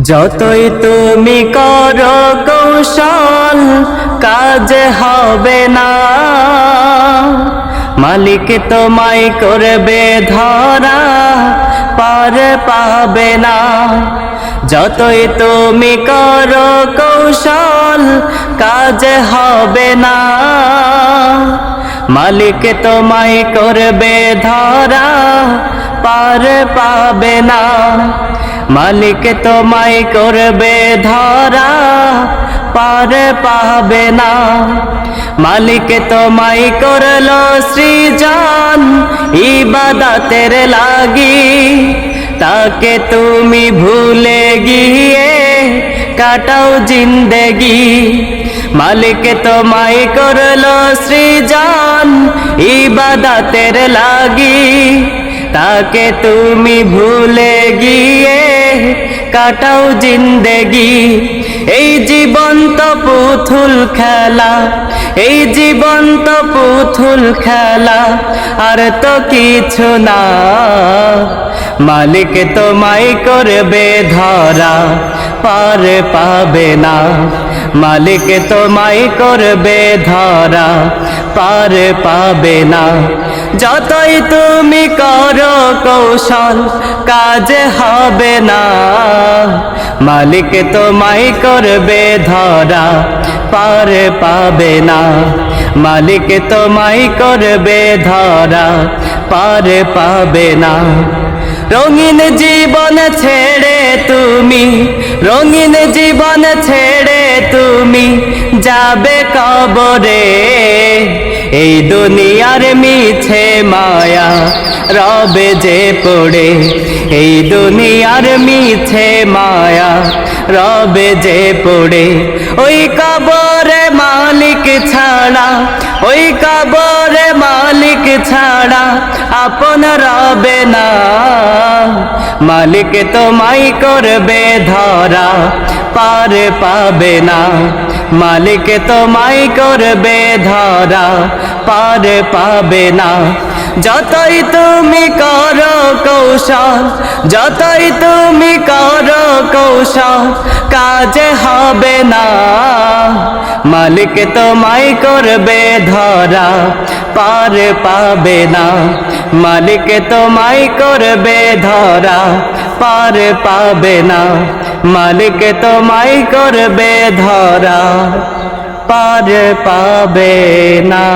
যতই তুমি করো কৌশল, কাজ হবে না। মালিক তোমায় করবে ধরা, পার পাবে না। যতই তুমি করো কৌশল, কাজ হবে না। মালিক তোমায় করবে ধরা, পার পাবে না। মালিক তোমায় করবে ধরা, পার পাবে না। মালিক তোমায় করল সৃজন, ইবাদতের লাগি। তাকে তুমি ভুলে গিয়ে কাটাও জিন্দেগি। মালিক তোমায় করল সৃজন, ইবাদতের লাগি। তাকে তুমি ভুলে গিয়ে কাটাও জিন্দেগি। এই জীবন্ত পুতুল খেলা, এই জীবন্ত পুতুল খেলা, আর তো কিছু না। মালিক তোমায় করবে ধরা, পার পাবে না। মালিক তোমায় করবে ধরা, পার পাবে না। যতই তুমি করো কৌশল, কাজ হবে না। মালিক তোমায় করবে ধরা, পার পাবে না। মালিক তোমায় করবে ধরা, পার পাবে না। রঙিন জীবন ছেড়ে তুমি, রঙিন জীবন ছেড়ে তুমি যাবে কবরে। এই দুনিয়ার মিছে মায়া রবে যে পড়ে। এই দুনিয়ার মিছে মায়া রবে যে পড়ে। ওই কবরে মালিক ছাড়া, ওই কবরে মালিক ছাড়া আপন রবে না। মালিক তোমায় করবে ধরা পার পাবে না। মালিক তোমায় করবে ধরা, পার পাবে না। যতই তুমি করো কৌশল, যতই তুমি করো কৌশল, কাজে হবে না। মালিক তোমায় করবে ধরা, পার পাবে না। মালিক তোমায় করবে ধরা পার পাবে না। মালিক তোমায় করবে ধরা পার পাবে না।